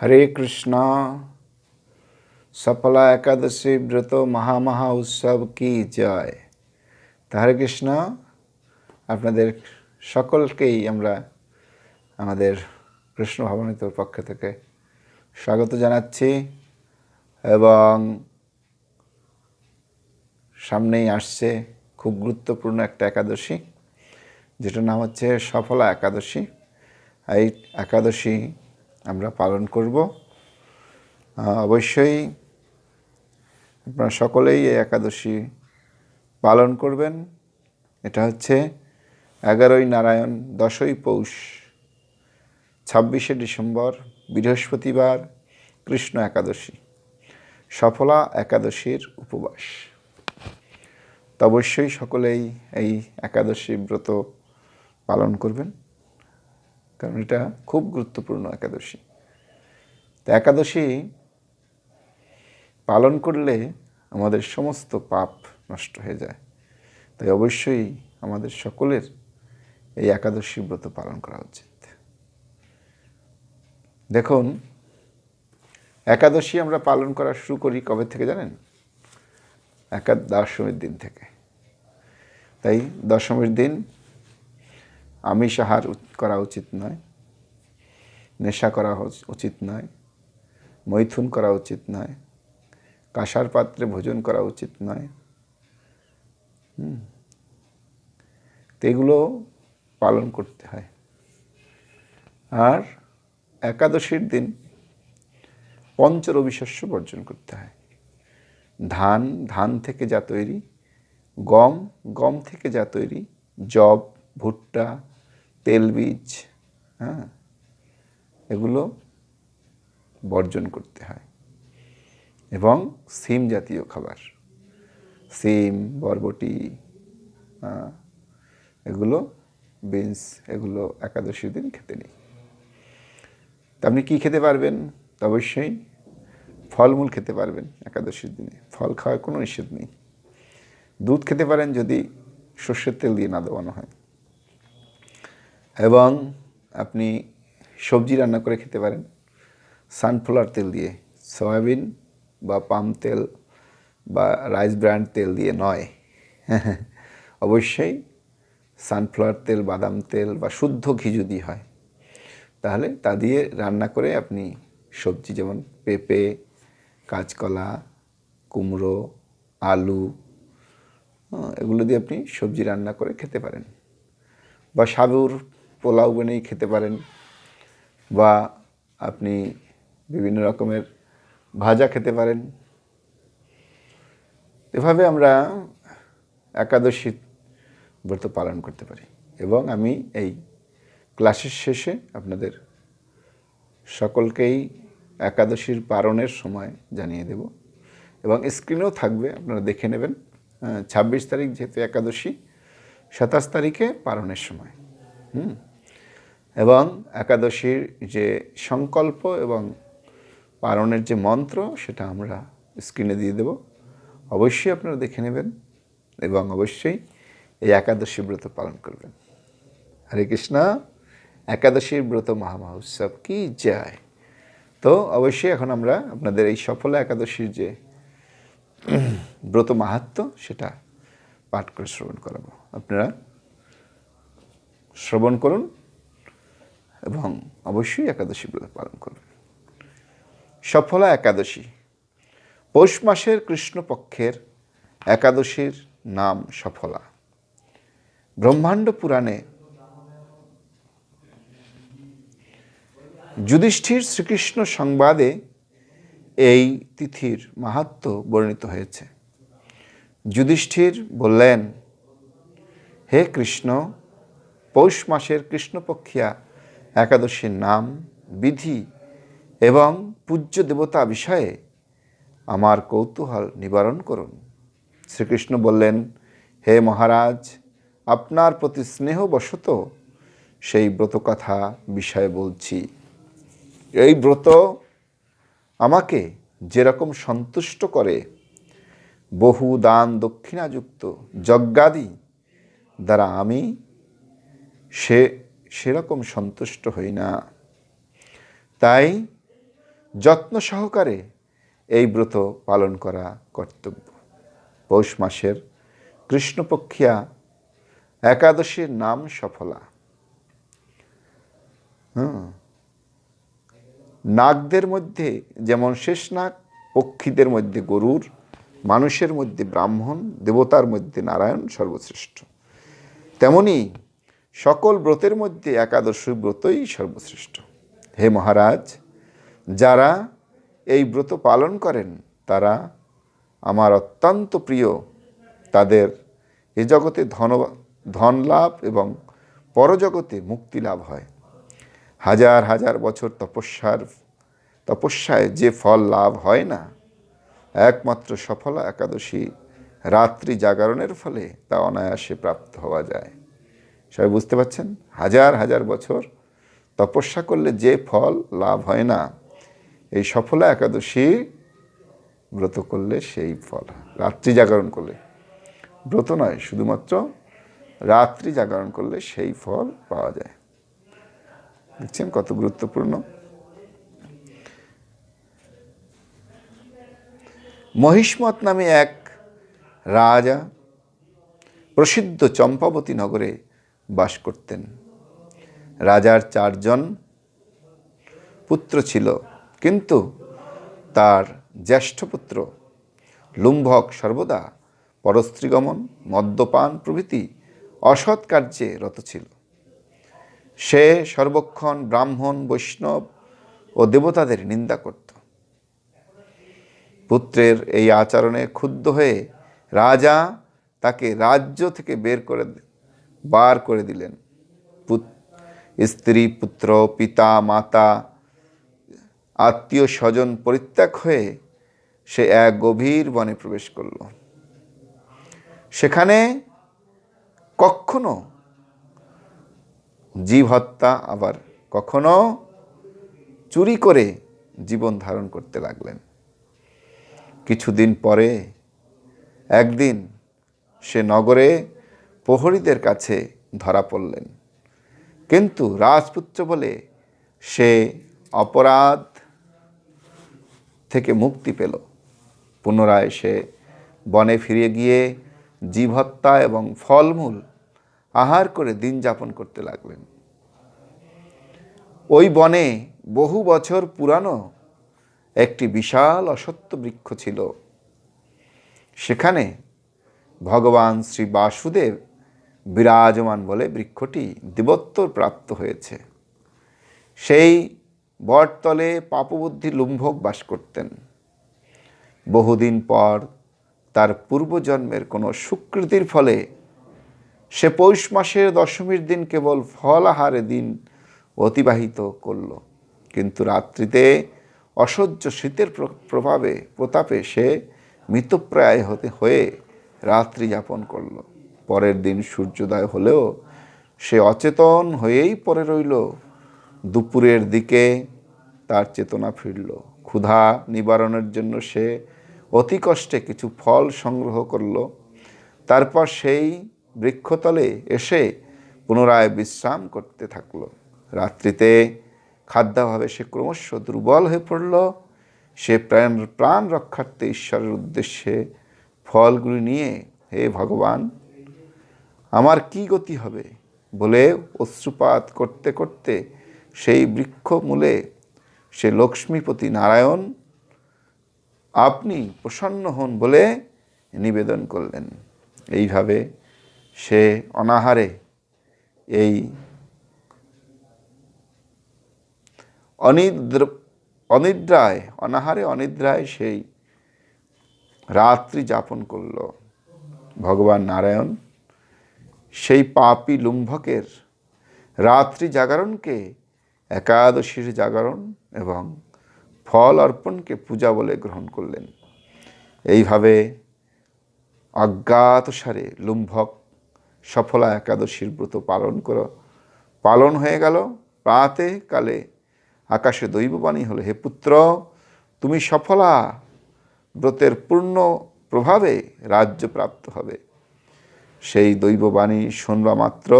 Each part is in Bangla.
হরে কৃষ্ণ। সফলা একাদশী ব্রত মহামহা উৎসব কি জয়? তা হরে কৃষ্ণ, আপনাদের সকলকেই আমরা আমাদের কৃষ্ণ ভবনিতর পক্ষ থেকে স্বাগত জানাচ্ছি এবং সামনেই আসছে খুব গুরুত্বপূর্ণ একটা একাদশী, যেটার নাম হচ্ছে সফলা একাদশী। এই একাদশী আমরা পালন করব। অবশ্যই আপনারা সকলেই এই একাদশী পালন করবেন। এটা হচ্ছে এগারোই নারায়ণ দশই পৌষ, ছাব্বিশে ডিসেম্বর, বৃহস্পতিবার, কৃষ্ণ একাদশী, সফলা একাদশীর উপবাস। তো অবশ্যই সকলেই এই একাদশী ব্রত পালন করবেন। কারণ এটা খুব গুরুত্বপূর্ণ একাদশী। তো একাদশী পালন করলে আমাদের সমস্ত পাপ নষ্ট হয়ে যায়। তাই অবশ্যই আমাদের সকলের এই একাদশী ব্রত পালন করা উচিত। দেখুন, একাদশী আমরা পালন করা শুরু করি কবে থেকে জানেন? একা দশমীর দিন থেকে। তাই দশমীর দিন আমিষ আহার করা উচিত নয়, নেশা করা উচিত নয়, মৈথুন করা উচিত নয়, কাঁসার পাত্রে ভোজন করা উচিত নয়। তো এগুলো পালন করতে হয়। আর একাদশীর দিন পঞ্চরবি শস্য বর্জন করতে হয়। ধান ধান থেকে যা তৈরি, গম গম থেকে যা তৈরি জব ভুট্টা তেলবীজ হ্যাঁ এগুলো বর্জন করতে হয়। এবং সিম জাতীয় খাবার সিম বরবটি হ্যাঁ, এগুলো বিনস এগুলো একাদশীর দিন খেতে নেই। আপনি কী খেতে পারবেন? অবশ্যই ফলমূল খেতে পারবেন একাদশীর দিনে। ফল খাওয়ার কোনো নিষেধ নেই। দুধ খেতে পারেন যদি সর্ষের তেল দিয়ে না দেওয়ানো হয়। এবং আপনি সবজি রান্না করে খেতে পারেন। সানফ্লাওয়ার তেল দিয়ে। সয়াবিন বা পাম তেল বা রাইস ব্র্যান্ড তেল দিয়ে নয়। অবশ্যই সানফ্লাওয়ার তেল, বাদাম তেল বা শুদ্ধ ঘি যদি হয়, তাহলে তা দিয়ে রান্না করে আপনি সবজি যেমন পেঁপে, কাঁচকলা, কুমড়ো, আলু এগুলো দিয়ে আপনি সবজি রান্না করে খেতে পারেন। বা সাবুর পোলাও বানিয়ে খেতে পারেন বা আপনি বিভিন্ন রকমের ভাজা খেতে পারেন। এভাবে আমরা একাদশী ব্রত পালন করতে পারি এবং আমি এই ক্লাসের শেষে আপনাদের সকলকেই একাদশীর পালনের সময় জানিয়ে দেব এবং স্ক্রিনেও থাকবে, আপনারা দেখে নেবেন ছাব্বিশ তারিখ যেহেতু একাদশী, সাতাশ তারিখে পালনের সময়। হুম। এবং একাদশীর যে সংকল্প এবং পালনের যে মন্ত্র, সেটা আমরা স্ক্রিনে দিয়ে দেব। অবশ্যই আপনারা দেখে নেবেন এবং অবশ্যই এই একাদশী ব্রত পালন করবেন। হরে কৃষ্ণ, একাদশীর ব্রত মহামহা উৎসব কি যায় তো অবশ্যই এখন আমরা আপনাদের এই সফল একাদশীর যে ব্রত মাহাত্ম, সেটা পাঠ করে শ্রবণ করাবো। আপনারা শ্রবণ করুন। এবং অবশ্যই একাদশী ব্রত পালন করবেন সফলা একাদশী। পৌষ মাসের কৃষ্ণপক্ষের একাদশীর নাম সফলা। ব্রহ্মাণ্ড পুরাণে যুধিষ্ঠির শ্রীকৃষ্ণ সংবাদে এই তিথির মাহাত্ম বর্ণিত হয়েছে। যুধিষ্ঠির বললেন, হে কৃষ্ণ, পৌষ মাসের কৃষ্ণপক্ষিয়া একাদশীর নাম, বিধি এবং পূজ্য দেবতা বিষয়ে আমার কৌতূহল নিবারণ করুন। শ্রীকৃষ্ণ বললেন, হে মহারাজ, আপনার প্রতি স্নেহবশত সেই ব্রতকথা বিষয়ে বলছি। এই ব্রত আমাকে যেরকম সন্তুষ্ট করে, বহু দান দক্ষিণাযুক্ত যজ্ঞাদি দ্বারা আমি সে সেরকম সন্তুষ্ট হই না। তাই যত্ন সহকারে এই ব্রত পালন করা কর্তব্য। পৌষ মাসের কৃষ্ণপক্ষিয়া একাদশীর নাম সফলা। নাগদের মধ্যে যেমন শেষ নাগ, পক্ষীদের মধ্যে গরুর, মানুষের মধ্যে ব্রাহ্মণ, দেবতার মধ্যে নারায়ণ সর্বশ্রেষ্ঠ। তেমনি সকল ব্রতের মধ্যে একাদশী ব্রতই সর্বশ্রেষ্ঠ। হে মহারাজ, যারা এই ব্রত পালন করেন, তারা আমার অত্যন্ত প্রিয়। তাদের এ জগতে ধন ধন লাভ এবং পরজগতে মুক্তি লাভ হয়। হাজার হাজার বছর তপস্যার, তপস্যায় যে ফল লাভ হয় না, একমাত্র সফলা একাদশী রাত্রি জাগরণের ফলে তা অনায়াসে প্রাপ্ত হওয়া যায়। সবাই বুঝতে পারছেন? হাজার হাজার বছর তপস্যা করলে যে ফল লাভ হয় না, এই সফলা একাদশী ব্রত করলে সেই ফল। রাত্রি জাগরণ করলে। ব্রত নয়, শুধুমাত্র রাত্রি জাগরণ করলে সেই ফল পাওয়া যায়। দেখছেন কত গুরুত্বপূর্ণ? মহিষ্মত নামে এক রাজা প্রসিদ্ধ চম্পাবতী নগরে বাস করতেন। রাজার চারজন পুত্র ছিল, কিন্তু তার জ্যেষ্ঠ পুত্র লুম্ভক সর্বদা পরস্ত্রীগমন মদ্যপান প্রভৃতি অসৎ কার্যে রত ছিল। সে সর্বক্ষণ ব্রাহ্মণ, বৈষ্ণব ও দেবতাদের নিন্দা করত। পুত্রের এই আচরণে ক্ষুব্ধ হয়ে রাজা তাকে রাজ্য থেকে বের করে বার করে দিলেন। স্ত্রী, পুত্র, পিতা, মাতা আত্মীয় স্বজন পরিত্যাগ হয়ে সে এক গভীর বনে প্রবেশ করল। সেখানে কখনো জীব হত্যা আবার কখনো চুরি করে জীবন ধারণ করতে লাগলেন। কিছুদিন পরে একদিন সে নগরে প্রহরীদের কাছে ধরা পড়লেন। কিন্তু রাজপুত্র বলে, সে অপরাধ থেকে মুক্তি পেল। পুনরায় সে বনে ফিরে গিয়ে জীব হত্যা এবং ফলমূল আহার করে দিন যাপন করতে লাগলেন। ওই বনে বহু বছর পুরানো একটি বিশাল অসত্য বৃক্ষ ছিল। সেখানে ভগবান শ্রী বাসুদেব বিরাজমান বলে বৃক্ষটি দেবত্বর প্রাপ্ত হয়েছে। সেই বটতলে পাপবুদ্ধি লুম্ভক বাস করতেন। বহুদিন পর তার পূর্বজন্মের কোনো সুকৃতির ফলে সে পৌষ মাসের দশমীর দিন কেবল ফল আহারে দিন অতিবাহিত করল। কিন্তু রাত্রিতে অসহ্য শীতের প্র- প্রভাবে প্রতাপে সে মৃতপ্রায় হতে হয়ে রাত্রি যাপন করল। পরের দিন সূর্যোদয় হলেও সে অচেতন হয়েই পরে রইল। দুপুরের দিকে তার চেতনা ফিরল। ক্ষুধা নিবারণের জন্য সে অতি কষ্টে কিছু ফল সংগ্রহ করল। তারপর সেই বৃক্ষতলে এসে পুনরায় বিশ্রাম করতে থাকল। রাত্রিতে খাদ্যাভাবে সে ক্রমশ দুর্বল হয়ে পড়ল। সে প্রাণ প্রাণ রক্ষার্থে ঈশ্বরের উদ্দেশ্যে ফলগুলি নিয়ে, হে ভগবান আমার কি গতি হবে? বলে অশ্রুপাত করতে করতে সেই বৃক্ষ মূলে সে লক্ষ্মীপতি নারায়ণ আপনি প্রসন্ন হন বলে নিবেদন করলেন। এইভাবে সে অনাহারে এই অনিদ্র, অনিদ্রায়, অনাহারে অনিদ্রায় সেই রাত্রি যাপন করল। ভগবান নারায়ণ সেই পাপি লুম্ভকের রাত্রি জাগরণকে, একাদশীর জাগরণ এবং ফল অর্পণকে পূজা বলে গ্রহণ করলেন। এইভাবে অজ্ঞাতসারে লুম্ভক সফলা একাদশীর ব্রত পালন কর, পালন হয়ে গেল। প্রাতে কালে আকাশে দৈববাণী হলো, হে পুত্র, তুমি সফলা ব্রতের পূর্ণ প্রভাবে রাজ্য প্রাপ্ত হবে। সেই দৈববাণী শুনবা মাত্র,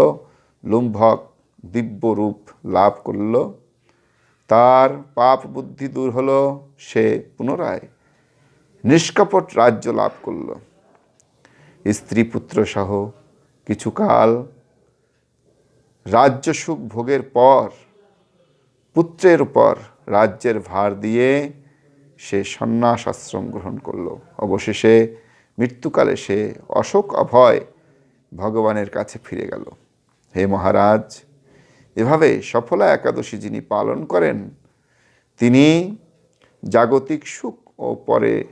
লুম্ভক দিব্য রূপ লাভ করল। তার পাপ বুদ্ধি দূর হলো, সে পুনরায় নিষ্কপট রাজ্য লাভ করল। স্ত্রী পুত্র সহ কিছুকাল রাজ্য সুখ ভোগের পর, পুত্রের উপর রাজ্যের ভার দিয়ে সে সন্ন্যাস আশ্রম গ্রহণ করল। অবশেষে মৃত্যুকালে সে অশোক অভয় ভগবানের কাছে ফিরে গেল। হে মহারাজ, এভাবে সফলা একাদশী যিনি পালন করেন, তিনি জাগতিক সুখ ও পরে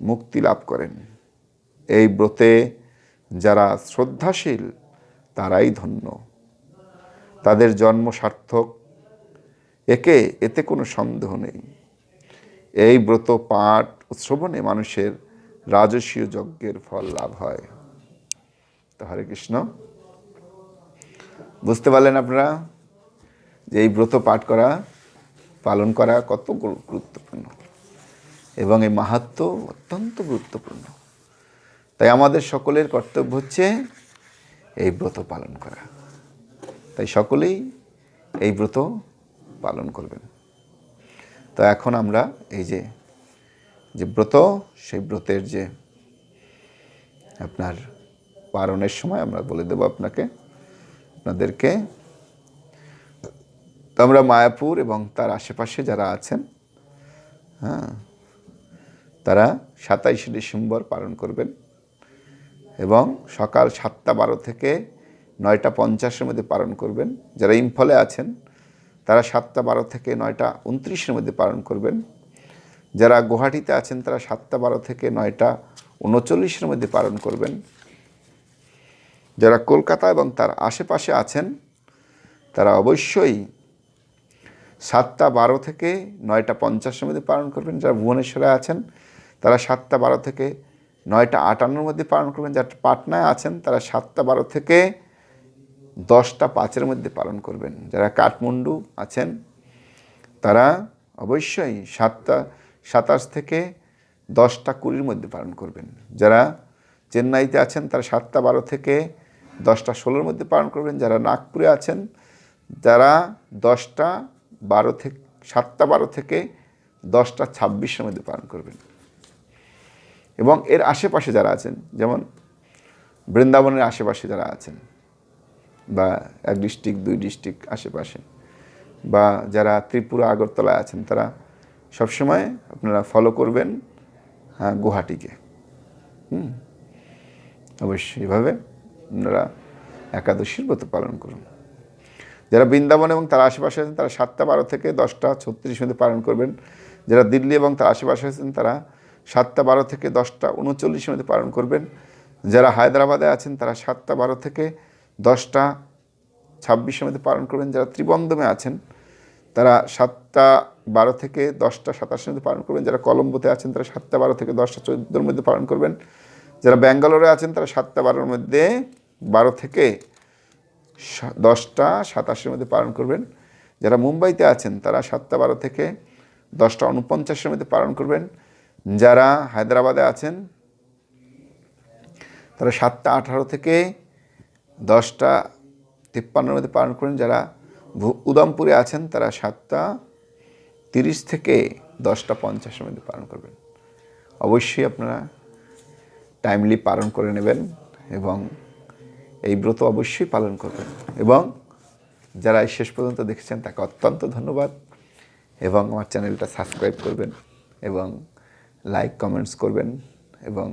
মুক্তি লাভ করেন। এই ব্রতে যারা শ্রদ্ধাশীল, তারাই ধন্য। তাদের জন্ম সার্থক, একে এতে কোনো সন্দেহ নেই। এই ব্রত পাঠ ও শ্রবণে মানুষের রাজসীয় যজ্ঞের ফল লাভ হয়। তো হরে কৃষ্ণ। বুঝতে পারলেন আপনারা যে এই ব্রত পাঠ করা, পালন করা কত গুরুত্বপূর্ণ এবং এই মাহাত্ম অত্যন্ত গুরুত্বপূর্ণ। তাই আমাদের সকলের কর্তব্য হচ্ছে এই ব্রত পালন করা। তাই সকলেই এই ব্রত পালন করবেন। তো এখন আমরা এই যে যে ব্রত, সেই ব্রতের যে আপনার পালনের সময় আমরা বলে দেব আপনাকে, আপনাদেরকে। তো আমরা মায়াপুর এবং তার আশেপাশে যারা আছেন হ্যাঁ তারা সাতাইশে ডিসেম্বর পালন করবেন এবং সকাল সাতটা বারো থেকে নয়টা পঞ্চাশের মধ্যে পালন করবেন। যারা ইম্ফলে আছেন, তারা সাতটা বারো থেকে নয়টা উনত্রিশের মধ্যে পালন করবেন। যারা গুয়াহাটিতে আছেন, তারা সাতটা বারো থেকে নয়টা উনচল্লিশের মধ্যে পালন করবেন। যারা কলকাতা এবং তার আশেপাশে আছেন, তারা অবশ্যই সাতটা বারো থেকে নয়টা পঞ্চাশের মধ্যে পালন করবেন যারা ভুবনেশ্বরে আছেন, তারা সাতটা বারো থেকে নয়টা আটান্নর মধ্যে পালন করবেন। যারা পাটনায় আছেন, তারা সাতটা বারো থেকে দশটা পাঁচের মধ্যে পালন করবেন। যারা কাঠমান্ডু আছেন, তারা অবশ্যই সাতটা, সাতাশ থেকে দশটা কুড়ির মধ্যে পালন করবেন। যারা চেন্নাইতে আছেন, তারা সাতটা বারো থেকে দশটা ষোলোর মধ্যে পালন করবেন, যারা নাগপুরে আছেন, যারা দশটা বারো থেকে, সাতটা বারো থেকে দশটা ছাব্বিশের মধ্যে পালন করবেন। এবং এর আশেপাশে যারা আছেন, যেমন বৃন্দাবনের আশেপাশে যারা আছেন, বা এক ডিস্ট্রিক্ট, দুই ডিস্ট্রিক্ট আশেপাশে, বা যারা ত্রিপুরা, আগরতলায় আছেন, তারা সবসময় আপনারা ফলো করবেন হ্যাঁ গুয়াহাটিকে। হুম, অবশ্যই, এভাবে। আপনারা একাদশীর ব্রত পালন করুন। যারা বৃন্দাবন এবং তার আশেপাশে আছেন, তারা সাতটা বারো থেকে দশটা ছত্রিশ মধ্যে পালন করবেন। যারা দিল্লি এবং তার আশেপাশে আছেন, তারা সাতটা বারো থেকে দশটা উনচল্লিশের মধ্যে পালন করবেন। যারা হায়দ্রাবাদে আছেন, তারা সাতটা বারো থেকে দশটা ছাব্বিশের মধ্যে পালন করবেন। যারা ত্রিবন্দমে আছেন, তারা সাতটা বারো থেকে দশটা সাতাশের মধ্যে পালন করবেন। যারা কলম্বোতে আছেন, তারা সাতটা বারো থেকে দশটা চোদ্দোর মধ্যে পালন করবেন। যারা ব্যাঙ্গালোরে আছেন, তারা সাতটা বারোর মধ্যে বারো থেকে দশটা, সাতাশের মধ্যে পালন করবেন। যারা মুম্বাইতে আছেন, তারা সাতটা বারো থেকে দশটা উনপঞ্চাশের মধ্যে পালন করবেন। যারা হায়দ্রাবাদে আছেন, তারা সাতটা আঠারো থেকে দশটা তিপ্পান্নর মধ্যে পালন করেন যারা উদমপুরে আছেন, তারা সাতটা তিরিশ থেকে দশটা পঞ্চাশের মধ্যে পালন করবেন। অবশ্যই আপনারা টাইমলি পালন করে নেবেন এবং এই ব্রত অবশ্যই পালন করবেন। এবং যারা শেষ পর্যন্ত দেখেছেন, তাকে অত্যন্ত ধন্যবাদ। এবং আমার চ্যানেলটা সাবস্ক্রাইব করবেন এবং লাইক, কমেন্টস করবেন এবং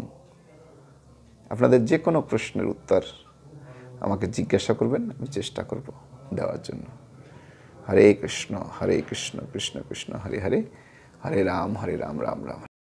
আপনাদের যে কোনো প্রশ্নের উত্তর আমাকে জিজ্ঞাসা করবেন, আমি চেষ্টা করব দেওয়ার জন্য। হরে কৃষ্ণ হরে কৃষ্ণ কৃষ্ণ কৃষ্ণ, হরে হরে হরে রাম হরে রাম রাম রাম।